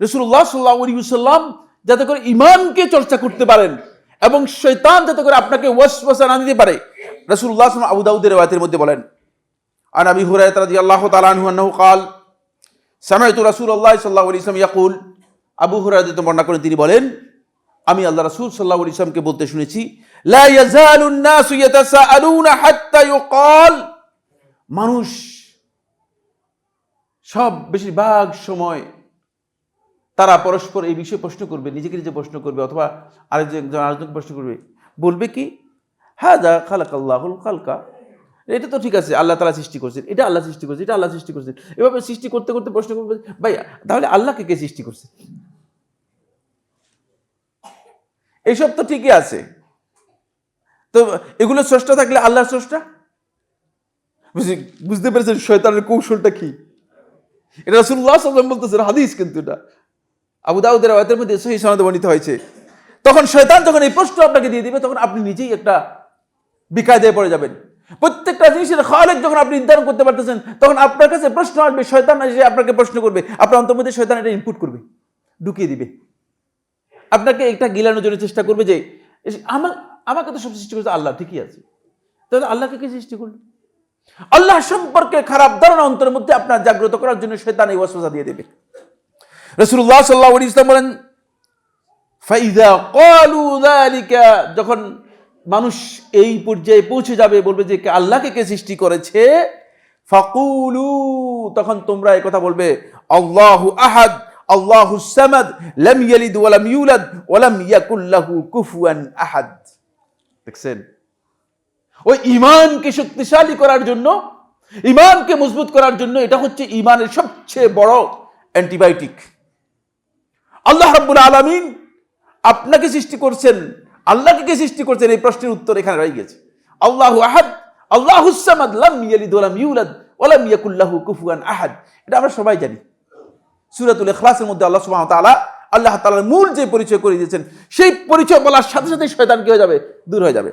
রসুল্লাহ সাল্লাহাম যাতে করে ইমানকে চর্চা করতে পারেন এবং শৈতান যাতে করে আপনাকে ওয়াসওয়াসা না দিতে পারে রসুল্লাহ আবু দাউদের রেওয়ায়তের মধ্যে বলেন عن ابي هريره رضي الله تعالى عنه انه قال سمعت رسول الله صلى الله عليه وسلم يقول আবু হুরায়রা বর্ণনা করেন তিনি বলেন আমি আল্লাহ রাসূল সাল্লাল্লাহু আলাইহি ওয়াসাল্লামকে বলতে শুনেছি লা ইয়াজালুন নাসু ইয়াতাসাআলুনা হাত্তা ইউকাল মানুষ সব বেশিরভাগ সময় তারা পরস্পর এই বিষয়ে প্রশ্ন করবে, নিজেকে নিজে প্রশ্ন করবে অথবা আরেকজন আরেকজন প্রশ্ন করবে। বলবে কি? হ্যাঁ যা খালাক। আল্লাহুল খালকা এটা তো ঠিক আছে, আল্লাহ তালা সৃষ্টি করছেন। এটা আল্লাহ সৃষ্টি করছে এটা আল্লাহ সৃষ্টি করছেন। এভাবে সৃষ্টি করতে করতে প্রশ্ন করবে, ভাই, তাহলে আল্লাহকে কে সৃষ্টি করছে? এইসব তো ঠিকই আছে। তো এগুলো স্রষ্টা থাকলে আল্লাহর স্রষ্টা? বুঝি- বুঝতে পেরেছেন শয়তানের কৌশলটা কি? এটা রাসূলুল্লাহ সাল্লাম বলতেছেন, হাদিস কিন্তু এটা। আবু দাউদের আয়াতের মধ্যে সহি সনদে বর্ণিত হয়েছে। তখন শয়তান যখন এই প্রশ্ন আপনাকে দিয়ে দিবে, তখন আপনি নিজেই একটা বিকায়দায় পড়ে যাবেন। প্রত্যেকটা জিনিসের খালেক যখন আপনি নির্ধারণ করতে পারতেছেন, তখন আপনার কাছে প্রশ্ন আসবে, শয়তান এসে আপনাকে প্রশ্ন করবে। আপনার অন্তর্মধ্যে শয়তান এটা ইনপুট করবে, ঢুকিয়ে দিবে। আপনাকে একটা গিলানোর জন্য চেষ্টা করবে যে আমার আমাকে তো সব সৃষ্টি করেছে আল্লাহ, ঠিকই আছে। তাহলে আল্লাহকে কে সৃষ্টি করল? আল্লাহ সম্পর্কে খারাপ ধারণা অন্তরের মধ্যে আপনার জাগ্রত করার জন্য শয়তান এই ওয়াসওয়াসা দিয়ে দেবে। রসুল্লাহ সাল্লাহ ইসলাম বলেন, ফাইদা কলু যালিকা যখন মানুষ এই পর্যায়ে পৌঁছে যাবে, বলবে যে আল্লাহকে কে সৃষ্টি করেছে? ফাকুলু, তখন তোমরা কথা বলবে, আল্লাহু আহাদ, আল্লাহু সামাদ, লাম ইয়ালিদ ওয়া লাম ইউলাদ ওয়া লাম ইয়াকুল লাহু কুফুয়ান আহাদ। দেখছেন? ওই ইমানকে শক্তিশালী করার জন্য ইমানকে মজবুত করার জন্য এটা হচ্ছে ইমানের সবচেয়ে বড় অ্যান্টিবায়োটিক। আল্লাহ রাব্বুল আলামিন আপনাকে সৃষ্টি করছেন, আল্লাহকে কে সৃষ্টি করছেন? এই প্রশ্নের উত্তর এখানে রয়ে গেছে। আল্লাহু আহাদ, আল্লাহু সামাদ, লাম ইয়ালিদ ওয়া লাম ইউলাদ ওয়া লাম ইয়াকুল লাহু কুফুয়ান আহাদ। এটা আমরা সবাই জানি। সূরাতুল ইখলাসের মধ্যে আল্লাহ সুবহানাহু ওয়া তাআলা, আল্লাহ তাআলার মূল যে পরিচয় করে দিয়েছেন, সেই পরিচয় বলার সাথে সাথে শয়তান কি হয়ে যাবে? দূর হয়ে যাবে।